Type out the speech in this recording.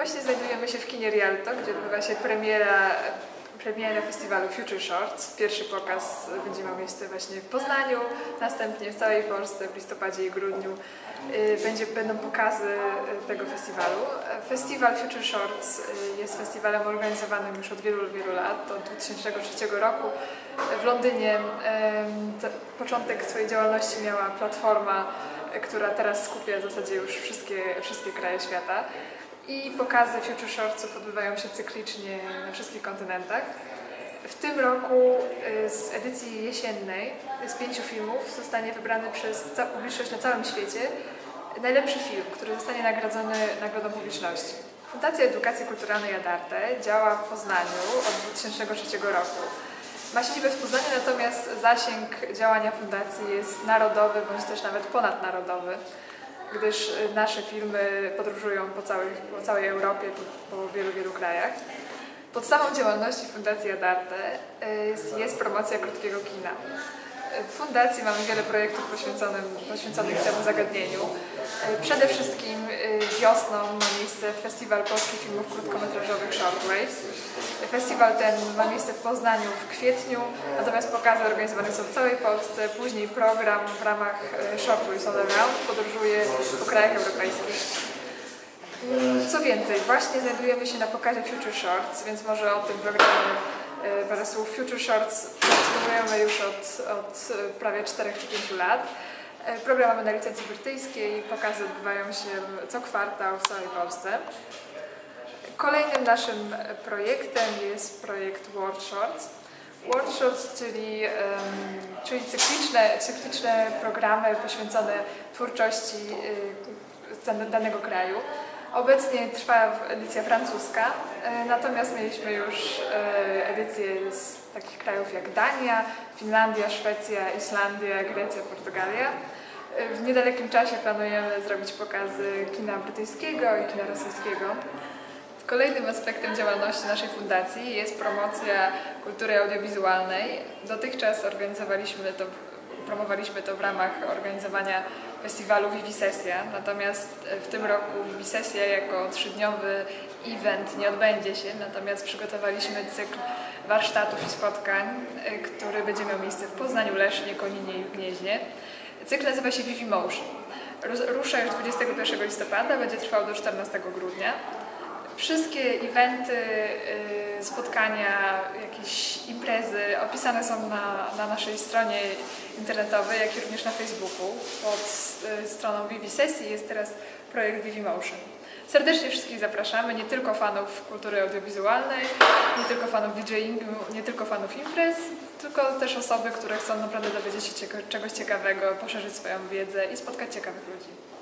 Właśnie znajdujemy się w kinie Rialto, gdzie odbywa się premiera, premiera festiwalu Future Shorts. Pierwszy pokaz będzie miał miejsce właśnie w Poznaniu, następnie w całej Polsce w listopadzie i grudniu y, będzie, będą pokazy y, tego festiwalu. Festiwal Future Shorts y, jest festiwalem organizowanym już od wielu, wielu lat, od 2003 roku. W Londynie początek swojej działalności miała platforma, która teraz skupia w zasadzie już wszystkie, wszystkie kraje świata. I pokazy Future Shortsów odbywają się cyklicznie na wszystkich kontynentach. W tym roku y, z edycji jesiennej z pięciu filmów zostanie wybrany przez publiczność na całym świecie najlepszy film, który zostanie nagrodzony nagrodą publiczności. Fundacja Edukacji Kulturalnej Adarte działa w Poznaniu od 2003 roku. Ma siedzibę w Poznaniu, natomiast zasięg działania fundacji jest narodowy bądź też nawet ponadnarodowy gdyż y, nasze filmy podróżują po całej, po całej Europie, po, po wielu, wielu krajach. Podstawą działalności Fundacji Adarte y, jest, jest promocja krótkiego kina. W Fundacji mamy wiele projektów poświęconych, temu zagadnieniu. Y, Przede wszystkim y, wiosną ma miejsce Festiwal Polskich Filmów Krótkometrażowych Shortwaves. Festiwal ten ma miejsce w Poznaniu w kwietniu, natomiast pokazy organizowane są w całej Polsce. Później program w ramach e, Shortwaves All Around podróżuje po krajach europejskich. Mm, Co więcej, właśnie znajdujemy się na pokazie Future Shorts, więc może o tym programie parę słów. Future Shorts przygotowujemy już od, od e, prawie 4 czy 5 lat. E, Program mamy na licencji brytyjskiej, pokazy odbywają się co kwartał w całej Polsce. Kolejnym naszym projektem jest projekt World Shorts. World Shorts, czyli, czyli cykliczne, cykliczne programy poświęcone twórczości y, dan- danego kraju. Obecnie trwa edycja francuska, e, natomiast mieliśmy już e, edycje z takich krajów jak Dania, Finlandia, Szwecja, Islandia, Grecja, Portugalia. E, W niedalekim czasie planujemy zrobić pokazy kina brytyjskiego i kina rosyjskiego. Kolejnym aspektem działalności naszej fundacji jest promocja kultury audiowizualnej. Dotychczas organizowaliśmy to, promowaliśmy to w ramach organizowania festiwalu Vivisesja, natomiast w tym roku Vivisesja jako trzydniowy event nie odbędzie się, natomiast przygotowaliśmy cykl warsztatów i spotkań, y, który będzie miał miejsce w Poznaniu, Lesznie, Koninie i Gnieźnie. Cykl nazywa się. Rus- Rusza już 21 listopada, będzie trwał do 14 grudnia. Wszystkie eventy, y, spotkania, jakieś imprezy opisane są na, na naszej stronie internetowej, jak i również na Facebooku. Pod y, stroną Vivi Sesji jest teraz projekt Vivi Motion. Serdecznie wszystkich zapraszamy, nie tylko fanów kultury audiowizualnej, nie tylko fanów DJingu, nie tylko fanów imprez, tylko też osoby, które chcą naprawdę dowiedzieć się czegoś ciekawego, poszerzyć swoją wiedzę i spotkać ciekawych ludzi.